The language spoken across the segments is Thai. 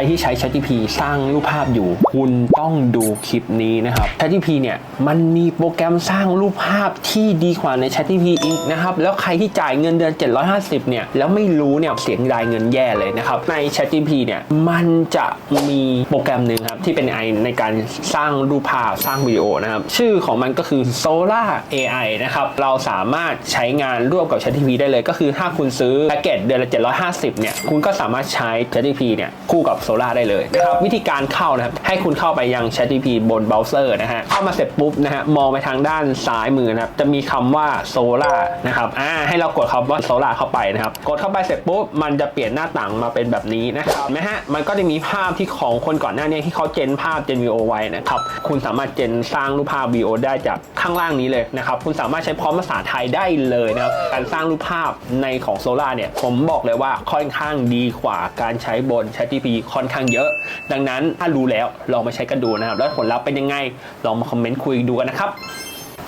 รที่ใช้ ChatGPT สร้างรูปภาพอยู่ คุณต้องดูคลิปนี้นะครับ ChatGPT เนี่ยมันมีโปรแกรมสร้างรูปภาพที่ดีกว่าใน ChatGPT อีกนะครับ แล้วใครที่จ่ายเงินเดือน 750 เนี่ย แล้วไม่รู้เนี่ยเสียงรายเงินแย่เลยนะครับ ใน ChatGPT เนี่ยมันจะมีโปรแกรมหนึ่งครับ ที่เป็น AI ในการสร้างรูปภาพสร้างวิดีโอนะครับ ชื่อของมันก็คือ Solar AI นะครับ เราสามารถใช้งานร่วมกับ ChatGPT ได้เลย ก็คือถ้าคุณซื้อแพ็กเกจเดือนละ 750 เนี่ย คุณก็สามารถใช้ ChatGPT เนี่ยคู่กับ Solar ได้เลยนะครับวิธีการเข้านะครับให้คุณเข้าไปยัง ChatGPT บนเบราว์เซอร์นะฮะเข้ามาเสร็จปุ๊บนะฮะมองไปทางด้านซ้ายมือนะครับจะมีคำว่า Solar นะครับอ่าให้เรากดคำว่า Solar เข้าไปนะครับกดเข้าไปเสร็จปุ๊บมันจะเปลี่ยนหน้าต่างมาเป็นแบบนี้นะครับเห็นไหมฮะมันก็จะมีภาพที่ของคนก่อนหน้านี้ที่เขาเจนภาพเจนวีโอไว้นะครับคุณสามารถเจนสร้างรูปภาพวีโอได้จากข้างล่างนี้เลยนะครับคุณสามารถใช้พร้อมภาษาไทยได้เลยนะครับการสร้างรูปภาพในของโซล่าเนี่ยผมบอกเลยว่าค่อนข้างดีกว่าการใช้บน ChatGPT ค่อนข้างเยอะ ดังนั้นถ้ารู้แล้วลองมาใช้กันดูนะครับ แล้วผลลัพธ์เป็นยังไง ลองมาคอมเมนต์คุยดูกันนะครับ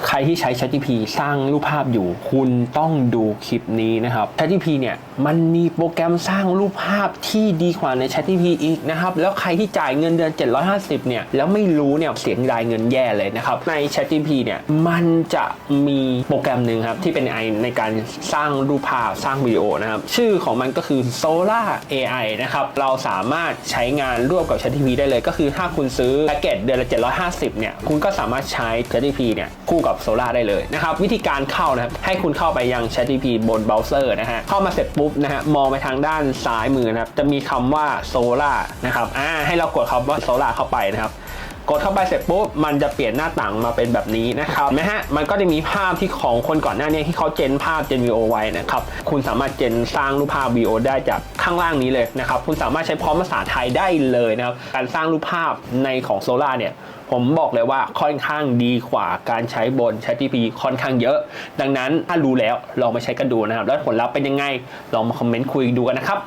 ใครที่ใช้ ChatGPT สร้างรูปภาพอยู่ คุณต้องดูคลิปนี้นะครับ ChatGPT เนี่ยมันมีโปรแกรมสร้างรูปภาพที่ดีกว่าใน ChatGPT อีกนะครับแล้วใครที่จ่ายเงินเดือน 750 เนี่ยแล้วไม่รู้เนี่ยเสียงรายเงินแย่เลยนะครับใน ChatGPT เนี่ยมันจะมีโปรแกรมหนึ่งครับที่เป็น AI ในการสร้างรูปภาพสร้างวิดีโอนะครับชื่อของมันก็คือ Solar AI นะครับเราสามารถใช้งานร่วมกับ ChatGPT ได้เลยก็คือถ้าคุณซื้อแพ็กเกจเดือนละ 750 เนี่ยคุณก็สามารถใช้ ChatGPT เนี่ยคู่กับอบโซล่าได้เลยนะครับวิธีการเข้านะครับให้คุณเข้าไปยัง ChatGPT บนเบราว์เซอร์นะฮะเข้ามาเสร็จปุ๊บนะฮะมองไปทางด้านซ้ายมือนะครับจะมีคำว่าโซล่านะครับอ่าให้เรากดคำว่าโซล่าเข้าไปนะครับ กดเข้าไปเสร็จปุ๊บมันจะเปลี่ยนหน้าต่างมาเป็นแบบนี้นะครับนไหมฮะมันก็จะมีภาพที่ของคนก่อนหน้านี้ที่เขาเจนภาพเจนวีโอไว้นะครับคุณสามารถเจนสร้างรูปภาพวีโอได้จากข้างล่างนี้เลยนะครับคุณสามารถใช้พร้อมภาษาไทยได้เลยนะครับการสร้างรูปภาพในของโซล่าเนี่ยผมบอกเลยว่าค่อนข้างดีกว่าการใช้บน ChatGPT ค่อนข้างเยอะ ดังนั้นถ้ารู้แล้วลองมาใช้กันดูนะครับ แล้วผลลัพธ์เป็นยังไง ลองมาคอมเมนต์คุยดูกันนะครับ